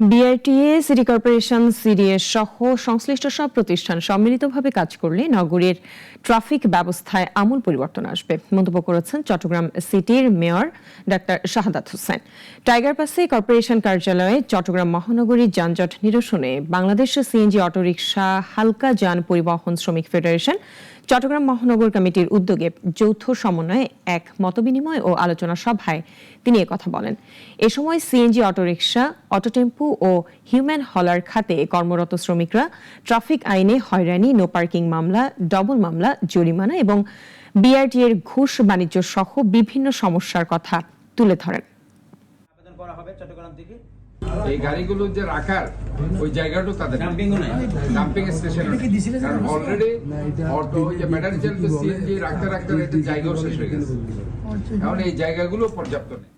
BRTA city corporation CDS সহ সংশ্লিষ্ট সব প্রতিষ্ঠান সম্মিলিতভাবে কাজ করলে নগরীর ট্রাফিক ব্যবস্থায় আমূল পরিবর্তন আসবে। মন্তব্য করেছেন চট্টগ্রাম সিটির mayor doctor Shahadat Hossain. Tiger পাসে কর্পোরেশন কার্যালয়ে চট্টগ্রাম মহানগরী যানজট নিরসনে বাংলাদেশ সিএনজি অটোরিকশা হালকা যান পরিবহন শ্রমিক ফেডারেশন, চট্টগ্রাম মহানগর কমিটির উদ্যোগে যৌথ সমন্বয়ে এক মতবিনিময় ও আলোচনা সভায় তিনি কথা বলেন। এ সময় CNG auto rickshaw auto tempo ও হিউম্যান হলার খাতে কর্মরত শ্রমিকরা ট্রাফিক আইনে হয়রানি নো পার্কিং মামলা ডবল মামলা জরিমানা এবং বিআরটি এর ঘুষ বাণিজ্য সহ বিভিন্ন সমস্যার কথা তুলে ধরেন। আবেদন করা হবে চট্টগ্রাম থেকে। এই গাড়িগুলো যে রাখার ওই জায়গাটাও তাদের ডাম্পিং স্টেশন কারণ অলরেডি অটো যে ব্যাটারি চালিত সিএনজি রাখতে রাখতে একটা জায়গাও শেষ হয়ে গেছে। এখন এই জায়গাগুলো পর্যাপ্ত নেই।